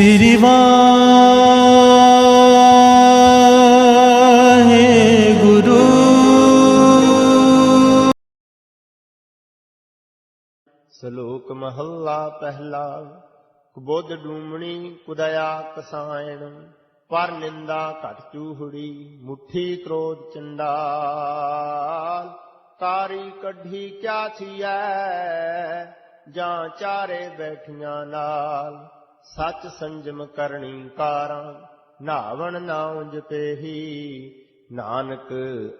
ਸ੍ਰੀ ਵਾਹਿਗੁਰੂ ਸ਼ਲੋਕ ਮਹੱਲਾ ਪਹਿਲਾ ਕੁਬੋਧ ਡੂਮਣੀ ਕੁਦਇਆ ਕਸਾਇਣ ਪਰ ਨਿੰਦਾ ਘਟ ਚੂਹੜੀ ਮੁਠੀ ਕ੍ਰੋਧ ਚੰਡਾਲ ਕਾਰੀ ਕੱਢੀ ਕਿਆ ਥੀਐ ਜਾਂ ਚਾਰੇ ਬੈਠੀਆਂ ਨਾਲ ਸੱਚ ਸੰਜਮ ਕਰਨੀ ਕਾਰਾਂ, ਨਾਵਣ ਨਾਉ ਜਪੇਹੀ ਨਾਨਕ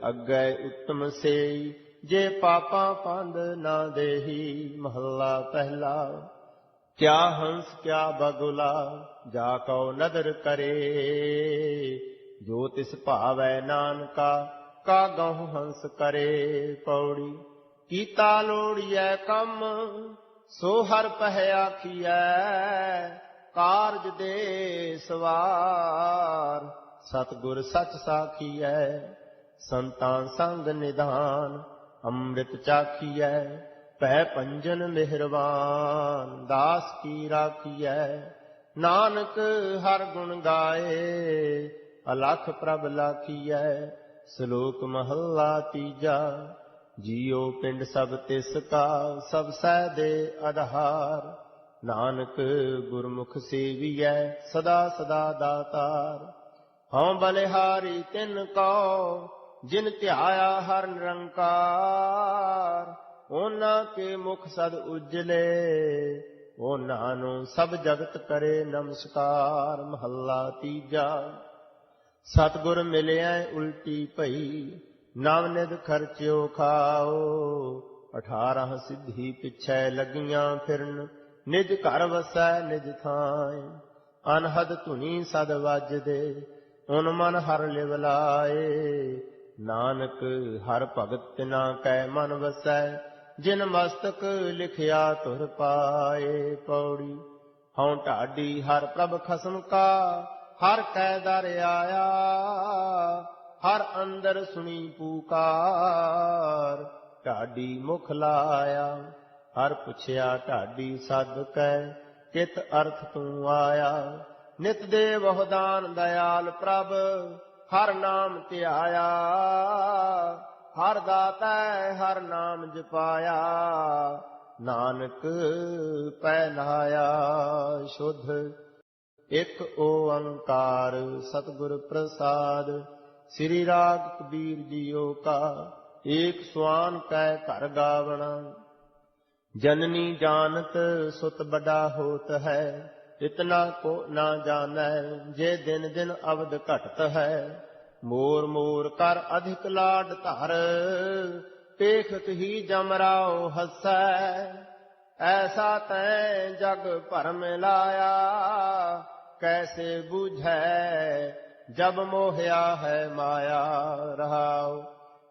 ਅੱਗੇ ਉੱਤਮ ਸੇਈ, ਜੇ ਪਾਪਾਂ ਪੰਦ ਨਾ ਦੇਹੀ। ਮਹੱਲਾ ਪਹਿਲਾ, ਕਿਆ ਹੰਸ ਕਿਆ ਬਗੁਲਾ, ਜਾ ਕਉ ਨਦਰ ਕਰੇ। ਜੋ ਤਿਸ ਭਾਵੈ ਨਾਨਕਾ, ਕਾ ਗਹੁ ਹੰਸ ਕਰੇ। ਪੌੜੀ ਕੀਤਾ ਲੋੜੀਐ ਕੰਮ, ਸੋ ਹਰ ਪਹਿ ਆਖੀਐ ਕਾਰਜ ਦੇ ਸਵਾਰ। ਸਤਗੁਰ ਸੱਚ ਸਾਖੀਐ, ਸੰਤਾਂ ਸੰਗ ਨਿਧਾਨ, ਅੰਮ੍ਰਿਤ ਚਾਖੀਐ ਪੈ ਪੰਜਨ ਮਿਹਰਬਾਨ। ਦਾਸ ਕੀ ਰਾਖੀਐ, ਨਾਨਕ ਹਰ ਗੁਣ ਗਾਏ, ਅਲਖ ਪ੍ਰਭ ਲਾਖੀਐ, ਸ਼ਲੋਕ ਮਹੱਲਾ ਤੀਜਾ। ਜੀਉ ਪਿੰਡ ਸਭ ਤਿਸ ਕਾ, ਸਭ ਸਹਿ ਦੇ ਆਧਾਰ ਨਾਨਕ ਗੁਰਮੁਖ ਸੇਵੀਐ, ਸਦਾ ਸਦਾ ਦਾਤਾਰ। ਹਉ ਬਲਿਹਾਰੀ ਤਿਨ ਕੋ ਜਿਨ ਧਿਆਇਆ ਹਰ ਨਿਰੰਕਾਰ। ਉਹਨਾਂ ਕੇ ਮੁਖ ਸਦ ਉਜਲੇ ਉਹਨਾਂ ਨੂੰ ਸਭ ਜਗਤ ਕਰੇ ਨਮਸਕਾਰ। ਮਹੱਲਾ ਤੀਜਾ, ਸਤਗੁਰ ਮਿਲਿਆ ਉਲਟੀ ਭਈ ਨਵ ਨਿਧ ਖਰਚਿਓ ਖਾਓ। 18 ਸਿੱਧੀ ਪਿਛੈ ਲੱਗੀਆਂ ਫਿਰਨ ਨਿਜ ਘਰ ਵਸੈ, ਨਿਜ ਥਾਂ ਅਨਹਦ ਧੁਨੀ ਸਦ ਵੱਜਦੇ ਓਨ ਮਨ ਹਰ ਲਿਵ ਲਾਏ। ਨਾਨਕ ਹਰ ਭਗਤ ਤਿਨਾ ਕੈ ਮਨ ਵਸੈ, ਜਿਨ ਮਸਤਕ ਲਿਖਿਆ ਤੁਰ ਪਾਏ। ਪੌੜੀ, ਹਉ ਢਾਡੀ ਹਰ ਪ੍ਰਭ ਖਸਮ ਕਾ, ਹਰ ਕੈ ਦਰ ਆਇਆ, ਹਰ ਅੰਦਰ ਸੁਣੀ ਪੂਕਾਰ। ਢਾਡੀ ਮੁਖ ਲਾਇਆ ਹਰ ਪੁੱਛਿਆ ਢਾਡੀ ਸਦ ਕੈ ਕਿਤ ਅਰਥ ਤੂੰ ਆਇਆ। ਨਿਤ ਦੇ ਬਹੁਦਾਨ ਦਇਆਲ ਪ੍ਰਭ, ਹਰ ਨਾਮ ਧਿਆਇਆ। ਹਰ ਦਾਤਾ ਹਰ ਨਾਮ ਜਪਾਇਆ। ਨਾਨਕ ਪੈ ਸ਼ੁੱਧ। ਇੱਕ ਓੰਕਾਰ ਸਤਿਗੁਰ ਪ੍ਰਸਾਦ, ਸ੍ਰੀ ਰਾਗ ਕਬੀਰ ਜੀਓ ਕਾ। ਏਕ ਸੁਆਨ ਕੈ ਘਰ ਗਾਵਣਾ। ਜਨਨੀ ਜਾਣਤ ਸੁਤ ਬੜਾ ਹੋਤ ਹੈ, ਇਤਨਾ ਕੋ ਨਾ ਜਾਣੈ, ਜੇ ਦਿਨ ਦਿਨ ਅਵਧ ਘਟਤ ਹੈ। ਮੋਰ ਮੋਰ ਕਰ ਅਧਿਕ ਲਾਡ ਧਰ, ਪੇਖਤ ਹੀ ਜਮ ਰਾਓ ਐਸਾ ਤੈ ਜਗ ਭਰਮ ਲਾਇਆ, ਕੈਸੇ ਬੁਝੈ, ਜਬ ਮੋਹਿਆ ਹੈ ਮਾਇਆ ਰਹਾਉ।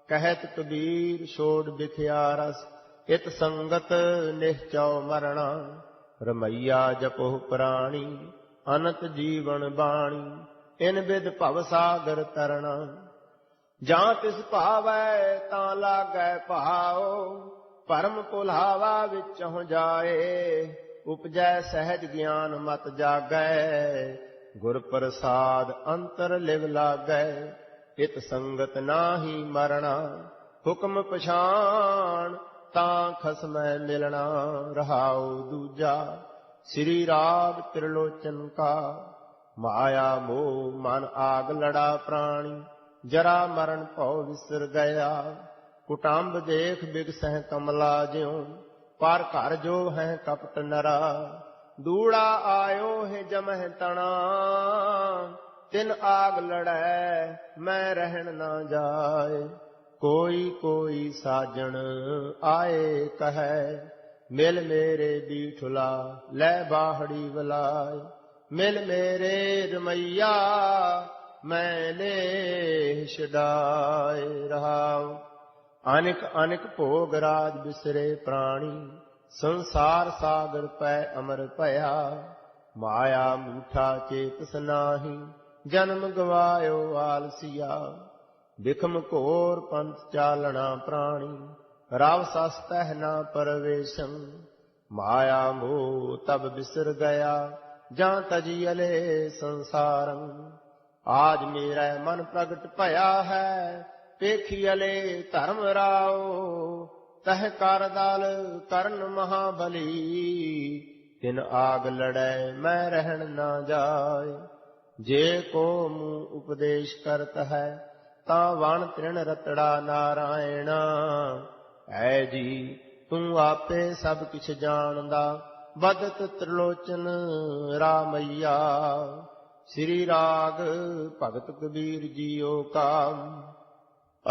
ਕਹਿਤ ਕਬੀਰ ਛੋੜ ਬਿਖਿਆ ਰਸ ਇਤ ਸੰਗਤ ਨਿਹਚਉ ਮਰਣਾ, ਰਮਈਆ ਜਪੋ ਪ੍ਰਾਣੀ, ਅਨੰਤ ਜੀਵਨ ਬਾਣੀ, ਇਨ ਬਿਦ ਭਵ ਸਾਗਰ ਤਰਣਾ। ਜਾਂ ਤਿਸ ਭਾਵੈ ਤਾਂ ਲਾਗੈ ਭਾਉ, ਪਰਮ ਭੁਲਾਵਾ ਵਿੱਚ ਹੋ ਜਾਏ, ਉਪਜੈ ਸਹਿਜ ਗਿਆਨ ਮਤ ਜਾਗੈ, ਗੁਰ ਪ੍ਰਸਾਦ ਅੰਤਰ ਲਿਵ ਲਾਗੈ ਇਤ ਸੰਗਤ ਨਾਹੀ ਮਰਣਾ, ਹੁਕਮ ਪਛਾਣ ਤਾਂ ਖਸਮੈ ਮਿਲਣਾ ਰਹਾਉ ਦੂਜਾ। ਸ੍ਰੀ ਰਾਗ ਤ੍ਰਿਲੋਚਨ ਕਾ, ਮਾਇਆ ਮੋਹ ਮਨ ਆਗ ਲੜਾ ਪ੍ਰਾਣੀ। ਜਰਾ ਮਰਨ ਭਉ ਵਿਸਰ ਗਿਆ। ਕੁਟੰਬ ਦੇਖ ਬਿਗਸਹਿ ਕਮਲਾ ਜਿਉ। ਪਰ ਘਰ ਜੋ ਹੈ ਕਪਟ ਨਰਾ। ਦੂੜਾ ਆਇਓ ਹੈ ਜਮਹਿ ਤਣਾ। ਤਿਨ ਆਗ ਲੜੈ, ਮੈਂ ਰਹਿਣ ਨਾ ਜਾਏ। ਕੋਈ ਕੋਈ ਸਾਜਣ ਆਏ ਕਹੈ, ਮਿਲ ਮੇਰੇ ਬੀਠੁਲਾ ਲੈ ਬਾਹੜੀ ਵਲਾਏ ਮਿਲ ਮੇਰੇ ਰਮਈਆ, ਮੈਂ ਲੈ ਛਡਾਏ ਰਹਾਉ। ਅਨਿਕ ਅਨਿਕ ਭੋਗ ਰਾਜ ਬਿਸਰੇ ਪ੍ਰਾਣੀ, ਸੰਸਾਰ ਸਾਗਰ ਪੈ ਅਮਰ ਭਇਆ। ਮਾਇਆ ਮੂਠਾ ਚੇਤਸ ਨਾਹੀ, ਜਨਮ ਗਵਾਇਓ ਆਲਸੀਆ। ਵਿਖਮ ਘੋਰ ਪੰਥ ਚਾਲਣਾ ਪ੍ਰਾਣੀ, ਰਵ ਸਸਤਹਿ ਨਾ ਪਰਵੇਸ਼ੰ। ਮਾਇਆ ਮੋਹ ਤਬ ਬਿਸਰ ਗਿਆ, ਜਾਂ ਤਜੀ ਅਲੇ ਸੰਸਾਰੰ। ਆਜ ਮੇਰਾ ਮਨ ਪ੍ਰਗਟ ਭਇਆ ਹੈ, ਪੇਖੀ ਅਲੇ ਧਰਮ ਰਾਓ। ਤਹ ਕਰ ਦਲ ਕਰਨ ਮਹਾਬਲੀ, ਤਿਨ ਆਗ ਲੜੈ ਮੈਂ ਰਹਿਣ ਨਾ ਜਾਏ। ਜੇ ਕੋ ਮੂੰ ਉਪਦੇਸ਼ ਕਰਤ ਹੈ ਤਾਂ ਵਣ ਤ੍ਰਿਣ ਰਤੜਾ ਨਾਰਾਇਣ। ਐ ਜੀ, ਤੂੰ ਆਪੇ ਸਭ ਕਿਛ ਜਾਣਦਾ। ਬਦਤ ਤ੍ਰਿਲੋਚਨ ਰਾਮਈਆ। ਸ੍ਰੀ ਰਾਗ ਭਗਤ ਕਬੀਰ ਜੀਓ ਕਾ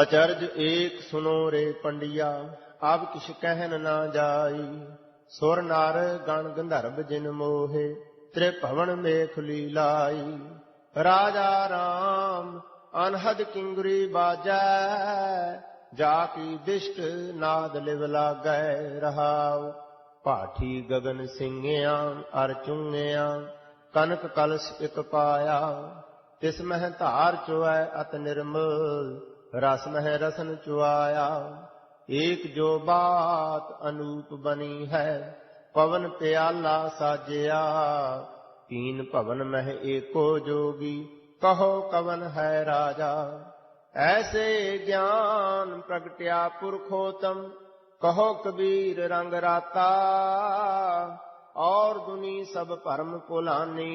ਅਚਰਜ ਏਕ ਸੁਨੋ ਰੇ ਪੰਡਿਆ ਅਬ ਕਿਛ ਕਹਿਨ ਨਾ ਜਾਈ। ਸੁਰ ਨਰ ਗਣ ਗੰਧਰਵ ਜਿਨ ਮੋਹੇ ਤ੍ਰਿਭਵਨ ਮੇਖ ਲੀਲਾਈ। ਰਾਜਾ ਰਾਮ ਅਨਹਦ ਕਿੰਗਰੀ ਬਾਜੈ, ਜਾ ਕੀ ਦਿਸ਼ਟ ਨਾਦ ਲਿਵ ਲਾਗੈ ਰਹਾਉ। ਪਾਠੀ ਗਗਨ ਸਿੰਘਿਆਂ ਅਰ ਚੁੰਗਿਆਂ, ਕਨਕ ਕਲਸ਼ ਇਕ ਪਾਇਆ। ਤਿਸ ਮਹਿ ਧਾਰ ਚੁਐ ਅਤ ਨਿਰਮਲ, ਰਸ ਮਹਿ ਰਸਨ ਚੁਆਇਆ। ਏਕ ਜੋ ਬਾਤ ਅਨੂਪ ਬਣੀ ਹੈ, ਪਵਨ ਪਿਆਲਾ ਸਾਜਿਆ। ਤੀਨ ਭਵਨ ਮਹਿ ਏਕੋ ਜੋਗੀ ਕਹੋ ਕਵਨ ਹੈ ਰਾਜਾ, ਐਸੇ ਗਿਆਨ ਪ੍ਰਗਟਿਆ ਪੁਰਖੋਤਮ, ਕਹੋ ਕਬੀਰ ਰੰਗ ਰਾਤਾ, ਔਰ ਦੁਨੀ ਸਭ ਭਰਮ ਕੁਲਾਨੀ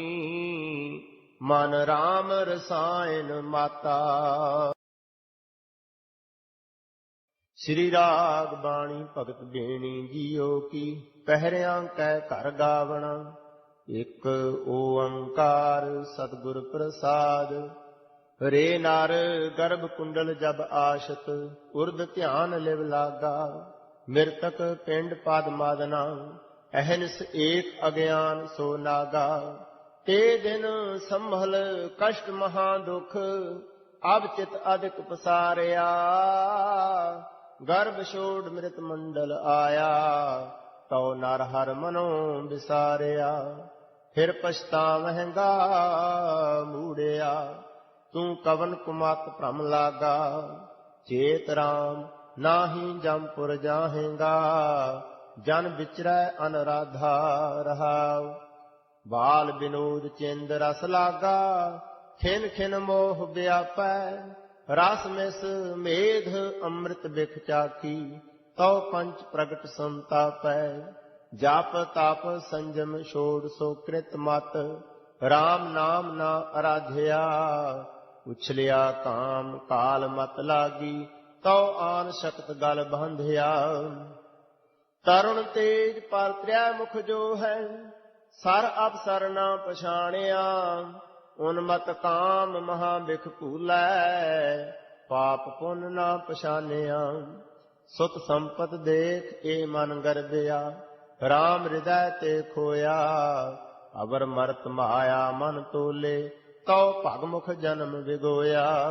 ਮਨ ਰਾਮ ਰਸਾਇਨ ਮਾਤਾ। ਸ੍ਰੀ ਰਾਗ ਬਾਣੀ ਭਗਤ ਬੇਣੀ ਜੀਓ ਕੀ, ਪਹਿਰਿਆਂ ਕੈ ਘਰ ਗਾਵਣਾ ਇਕ ਓੰਕਾਰ ਸਤਿਗੁਰ ਪ੍ਰਸਾਦ ਰੇ ਨਰ ਗਰਭ ਕੁੰਡਲ ਜਬ ਆਸ਼ਤ ਉਰਦ ਧਿਆਨ ਲਿਵ ਲਾਗਾ, ਮਿਰਤਕ ਪਿੰਡ ਪਦ ਮਾਦਨਾ, ਅਹਨਸ ਏਕ ਅਗਿਆਨ ਸੋ ਨਾਗਾ। ਤੇ ਦਿਨ ਸੰਭਲ ਕਸ਼ਟ ਮਹਾ ਦੁਖ, ਅਬ ਚਿਤ ਅਧਿਕ ਪਸਾਰਿਆ। ਗਰਭ ਛੋੜ ਮ੍ਰਿਤ ਮੰਡਲ ਆਇਆ, ਤਉ ਨਰ ਹਰ ਮਨੋ ਵਿਸਾਰਿਆ। ਫਿਰ ਪਛਤਾਵਹਿਗਾ ਮੂੜਿਆ, ਤੂੰ ਕਵਨ ਕੁਮਤ ਭ੍ਰਮ ਲਾਗਾ, ਚੇਤ ਰਾਮ ਨਾਹੀ ਜੰਪੁਰ ਜਾਹੇਗਾ, ਜਨ ਵਿਚਰੈ ਅਨਰਾਧਾ ਰਹਾਉ ਬਾਲ ਬਿਨੋਦ ਚਿੰਦ ਰਸ ਲਾਗਾ, ਖਿਨ ਖਿਨ ਮੋਹ ਵਿਆਪੈ, ਰਸ ਮਿਸ ਮੇਧ ਅੰਮ੍ਰਿਤ ਬਿਖ ਚਾਕੀ ਤਉ ਪੰਚ ਪ੍ਰਗਟ ਸੰਤਾਪੈ। ਜਪ ਤਪ ਸੰਜਮ ਛੋੜ ਸੋ ਕ੍ਰਿਤ ਮਤ RAM ਨਾਮ ਨਾ ਅਰਾਧਿਆ। ਉਛਲਿਆ ਕਾਮ, ਕਾਲ ਮਤ ਲਾਗੀ, ਤਉ ਆਨ ਸ਼ਕਤ ਗਲ ਬੰਧਿਆ। ਤਰੁਣ ਤੇਜ ਪਰ ਤ੍ਰਿਆ ਮੁਖ ਜੋ ਹੈ, ਸਰ ਅਪਸਰ ਨਾ ਪਛਾਣਿਆ। ਉਨਮਤ ਕਾਮ ਮਹਾ ਬਿਖ ਭੂਲੈ, ਪਾਪ ਪੁੰਨ ਨਾ ਪਛਾਨਿਆ ਸੁਤ ਸੰਪਤ ਦੇਖ ਏ ਮਨ ਗਰਦਿਆ RAM ਹਿਰਦੈ ਤੇ ਖੋਇਆ, ਅਵਰ ਮਰਤ ਮਾਇਆ ਮਨ ਤੋਲੇ, ਤਉ ਭਗਮੁਖ ਜਨਮ ਵਿਗੋਇਆ।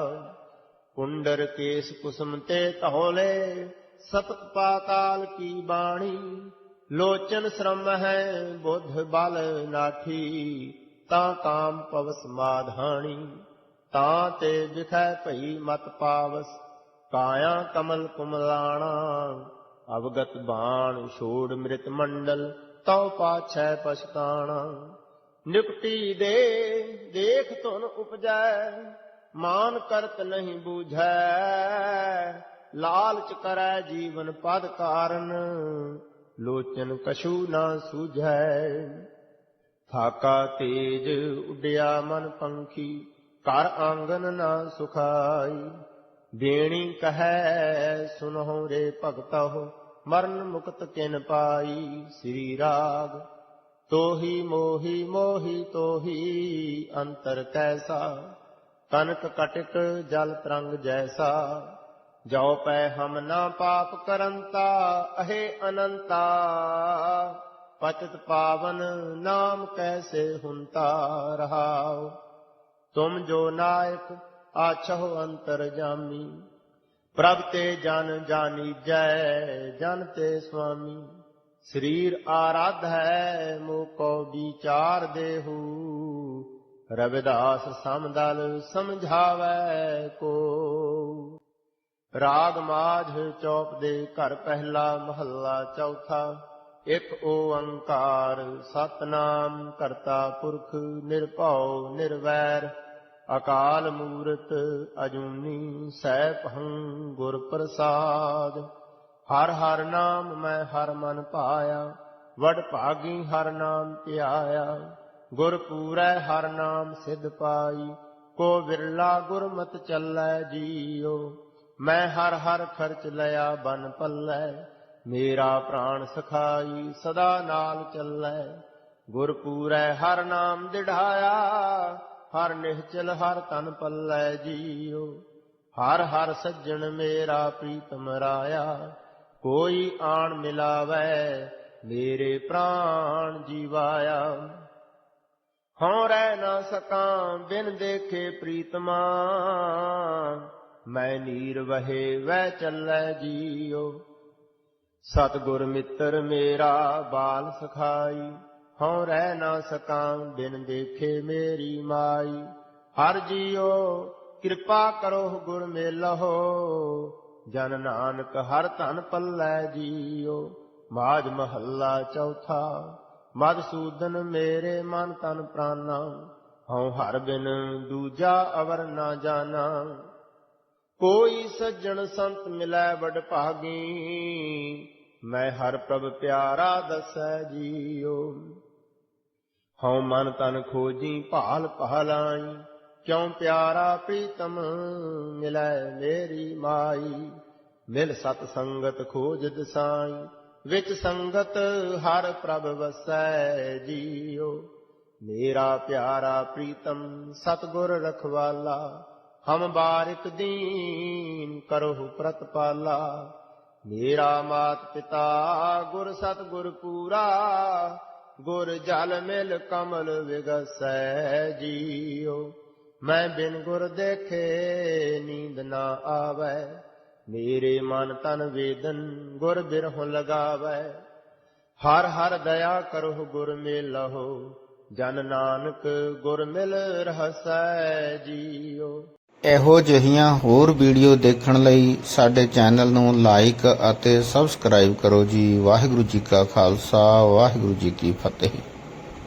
ਕੁੰਡਰ ਕੇਸ ਕੁਸਮ ਤੇ ਧੌਲੇ ਸਤਤ ਪਾਤਾਲ ਕੀ ਬਾਣੀ, ਲੋਚਨ ਸ਼ਰਮ ਹੈ ਬੁੱਧ ਬਲ ਨਾਠੀ, ਤਾਂ ਕਾਮ ਪਵਸ ਮਾਧਾਣੀ ਤਾਂ ਤੇ ਵਿਖੈ ਭਈ ਮਤ ਪਾਵਸ, ਕਾਇਆ ਕਮਲ ਕੁਮਲਾਣਾ। ਅਵਗਤ ਬਾਣ ਛੋੜ ਮ੍ਰਿਤ ਮੰਡਲ, ਤਉ ਪਾਛੈ ਪਛਤਾਣਾ। ਨਿਪਟੀ ਦੇ, ਦੇਖ ਧੁਨ ਉਪਜੈ, ਮਾਨ ਕਰਤ ਨਹੀਂ ਬੂਝੈ। ਲਾਲਚ ਕਰੈ ਜੀਵਨ ਪਦ ਕਾਰਨ, ਲੋਚਨ ਕਛੂ ਨਾ ਸੂਝੈ। ਥਾਕਾ ਤੇਜ ਉੱਡਿਆ ਮਨ ਪੰਖੀ ਕਰ ਆਂਗਨ ਨਾ ਸੁਖਾਈ। ਦੇਣੀ ਕਹੈ ਸੁਨਹੁ ਰੇ ਭਗਤਹੁ, ਮਰਨ ਮੁਕਤ ਕਿਨ ਪਾਈ ਸ੍ਰੀ ਰਾਗ। ਤੋਹੀ ਮੋਹੀ ਮੋਹੀ ਤੋਹੀ ਅੰਤਰ ਕੈਸਾ, ਕਨਕ ਕਟਕ ਜਲ ਤਰੰਗ ਜੈਸਾ। ਜੋ ਪੈ ਹਮ ਨਾ ਪਾਪ ਕਰੰਤਾ, ਅਹੇ ਅਨੰਤਾ। ਪਤਿਤ ਪਾਵਨ ਨਾਮ ਕੈਸੇ ਹੁੰਤਾ ਰਹਾਉ? ਤੁਮ ਜੋ ਨਾਇਕ ਆਛਹੁ ਅੰਤਰ ਜਾਮੀ ਪ੍ਰਭ ਤੇ ਜਨ ਜਾਨੀਜੈ ਜਨ ਤੇ ਸੁਆਮੀ ਸਰੀਰ ਆਰਾਧ ਹੈ ਮੋ ਕੋ ਵਿਚਾਰ ਦੇਹੂ। ਰਵਿਦਾਸ ਸਮਦਲ ਸਮਝਾਵੈ ਕੋ। ਰਾਗ ਮਾਝ ਚੌਪ ਦੇ ਘਰ ਪਹਿਲਾ ਮਹੱਲਾ ਚੌਥਾ, ਇਕ ਓੰਕਾਰ, ਸਤਨਾਮ ਕਰਤਾ ਪੁਰਖ, ਨਿਰਭਉ, ਨਿਰਵੈਰ। ਅਕਾਲ ਮੂਰਤ ਅਜੂਨੀ ਸੈਭੰ ਗੁਰ ਪ੍ਰਸਾਦ। ਹਰ ਹਰ ਨਾਮ ਮੈਂ ਹਰ ਮਨ ਪਾਇਆ, ਵਡ ਭਾਗੀ ਹਰ ਨਾਮ ਧਿਆਇਆ। ਗੁਰ ਪੂਰੈ ਹਰ ਨਾਮ ਸਿਧ ਪਾਈ, ਕੋ ਵਿਰਲਾ ਗੁਰਮਤਿ ਚੱਲੈ ਜੀਉ। ਮੈਂ ਹਰ ਹਰ ਖਰਚ ਲਿਆ ਬਨ ਪੱਲੈ, ਮੇਰਾ ਪ੍ਰਾਣ ਸਖਾਈ ਸਦਾ ਨਾਲ ਚੱਲੈ। ਗੁਰ ਪੂਰੈ ਹਰ ਨਾਮ ਦਿੜਾਇਆ ਹਰ ਨਿਹਚਲ ਹਰ ਤਨ ਪੱਲੇ ਜੀਉ, ਹਰ ਹਰ ਸੱਜਣ ਮੇਰਾ ਪ੍ਰੀਤਮ ਰਾਇਆ। ਕੋਈ ਆਣ ਮਿਲਾਵੈ, ਮੇਰੇ ਪ੍ਰਾਣ ਜੀਵਾਇਆ। ਹਉ ਰਹਿ ਨਾ ਸਕਾਂ, ਬਿਨ ਦੇਖੇ ਪ੍ਰੀਤਮਾ। ਮੈਂ ਨੀਰ ਵਹੇ, ਵਹਿ ਚੱਲੈ ਜੀਉ। ਸਤਿਗੁਰ ਮਿੱਤਰ ਮੇਰਾ ਬਾਲ ਸਖਾਈ। ਹਉ ਰਹਿ ਨਾ ਸਕਾਂ, ਬਿਨ ਦੇਖੇ ਮੇਰੀ ਮਾਈ। ਹਰ ਜੀਓ ਕਿਰਪਾ ਕਰੋ ਗੁਰ ਮੇਲਹੁ। ਜਨ ਨਾਨਕ ਹਰ ਧਨ ਪੱਲੈ ਜੀਓ। ਮਾਜ ਮਹੱਲਾ ਚੌਥਾ ਮਦਸੂਦਨ ਮੇਰੇ ਮਨ ਤਨ ਪ੍ਰਾਨਾ। ਹਉ ਹਰ ਬਿਨ ਦੂਜਾ ਅਵਰ ਨਾ ਜਾਣਾ ਕੋਈ ਸੱਜਣ ਸੰਤ ਮਿਲੈ ਵਡ ਭਾਗੀ। ਮੈਂ ਹਰ ਪ੍ਰਭ ਪਿਆਰਾ ਦਸੈ ਜੀਓ। ਹਉ ਮਨ ਤਨ ਖੋਜੀ ਭਾਲ ਪਹਲਾਈ ਕਿਉ ਪਿਆਰਾ ਪ੍ਰੀਤਮ ਮਿਲੈ ਮੇਰੀ ਮਾਈ? ਮਿਲ ਸਤ ਸੰਗਤ ਖੋਜ ਦਸਾਈ, ਵਿੱਚ ਸੰਗਤ ਹਰ ਪ੍ਰਭ ਵਸੈ ਜੀਉ ਮੇਰਾ ਪਿਆਰਾ ਪ੍ਰੀਤਮ, ਸਤਗੁਰ ਰਖਵਾਲਾ, ਹਮ ਬਾਰਿਕ ਦੀਨ ਕਰਹੁ ਪ੍ਰਤਪਾਲਾ। ਮੇਰਾ ਮਾਤ ਪਿਤਾ ਗੁਰ ਸਤਗੁਰ ਪੂਰਾ ਗੁਰ ਜਲ ਮਿਲ ਕਮਲ ਵਿਗਸੈ ਜੀਉ। ਮੈਂ ਬਿਨ ਗੁਰ ਦੇਖੇ ਨੀਂਦ ਨਾ ਆਵੈ। ਮੇਰੇ ਮਨ ਤਨ ਵੇਦਨ ਗੁਰ ਬਿਰਹੁ ਲਗਾਵੈ। ਹਰ ਹਰ ਦਇਆ ਕਰਹੁ ਗੁਰ ਮੇਲਹੁ। ਜਨ ਨਾਨਕ ਗੁਰ ਮਿਲ ਰਹਸੈ ਜੀਉ। ਇਹੋ ਜਿਹੀਆਂ ਹੋਰ ਵੀਡੀਓ ਦੇਖਣ ਲਈ ਸਾਡੇ ਚੈਨਲ ਨੂੰ ਲਾਈਕ ਅਤੇ ਸਬਸਕ੍ਰਾਈਬ ਕਰੋ ਜੀ। ਵਾਹਿਗੁਰੂ ਜੀ ਕਾ ਖਾਲਸਾ, ਵਾਹਿਗੁਰੂ ਜੀ ਕੀ ਫਤਿਹ।